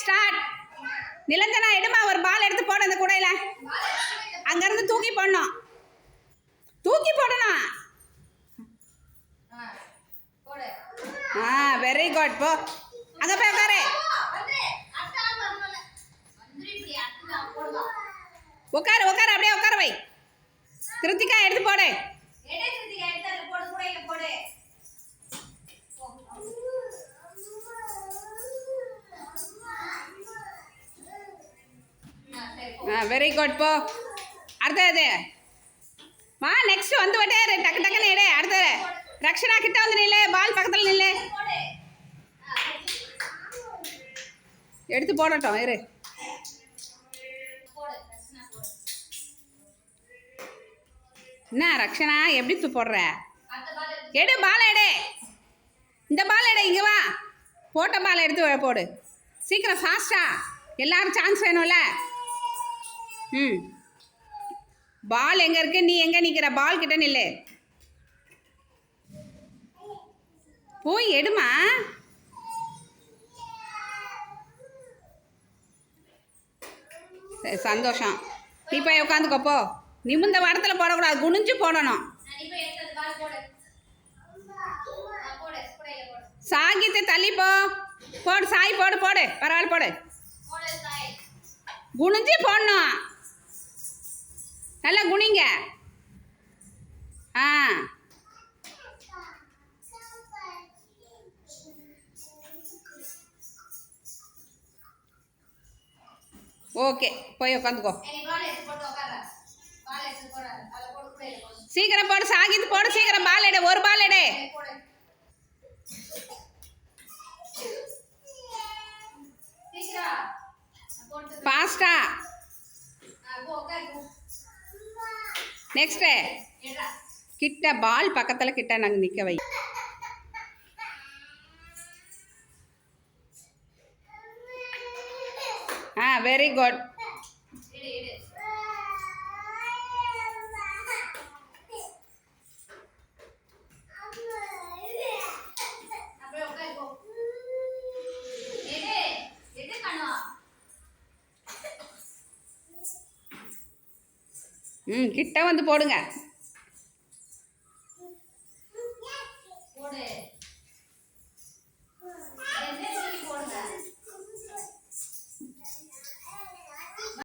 Start நிலந்தனா எடுமா ஒரு பால் எடுத்து போட அந்த கூடையில். அங்கேருந்து தூக்கி போடணும். தூக்கி போடணும். ஆ வெரி குட் போ. அங்கே போய் உட்காரு உட்காரு உட்காரு அப்படியே உட்கார வை. கிருத்திகா எடுத்து போடு. ஆ வெரி குட் போ. அடுத்தது வா நெக்ஸ்ட் வந்து விட்டே இரு. டக்கு டக்குன்னு எடு அடுத்தது ரக்ஷனா கிட்ட வந்து நில்லு பால் பக்கத்தில் நில்லு. எடுத்து போடட்டும் இரு. என்ன ரக்ஷனா எப்படி தூ போடுற? எடு பால் எடு. இந்த பால் எடு இங்கே வா. போட்ட பால் எடுத்து போடு. சீக்கிரம் ஃபாஸ்டா எல்லாரும் சான்ஸ் வேணும்ல. ம் பால் எங்கே இருக்கு? நீ எங்கே நிற்கிற பால் கிட்ட நில்லு. போய் எடுமா. சரி சந்தோஷம். நீ போய் உட்காந்துக்கப்போ நிமிந்த வடத்தில் போடக்கூடாது. குனிஞ்சு போடணும். சாகித்தை தள்ளி போ. போடு சாய் போடு போடு. பரவாயில்ல போடு. குனிஞ்சு போடணும். நல்லா குனிங்க. ஆ. ஓகே போய் உட்காந்துக்கோ சீக்கிரம் போடு சாகித் போடு சீக்கிரம் பால் எடு ஒரு பால் எடு. ஃபாஸ்டா நெக்ஸ்ட்டு கிட்ட பால் பக்கத்தில் கிட்ட நாங்கள் நிற்க வை. ஆ வெரி குட் ம் கிட்ட வந்து போடுங்க.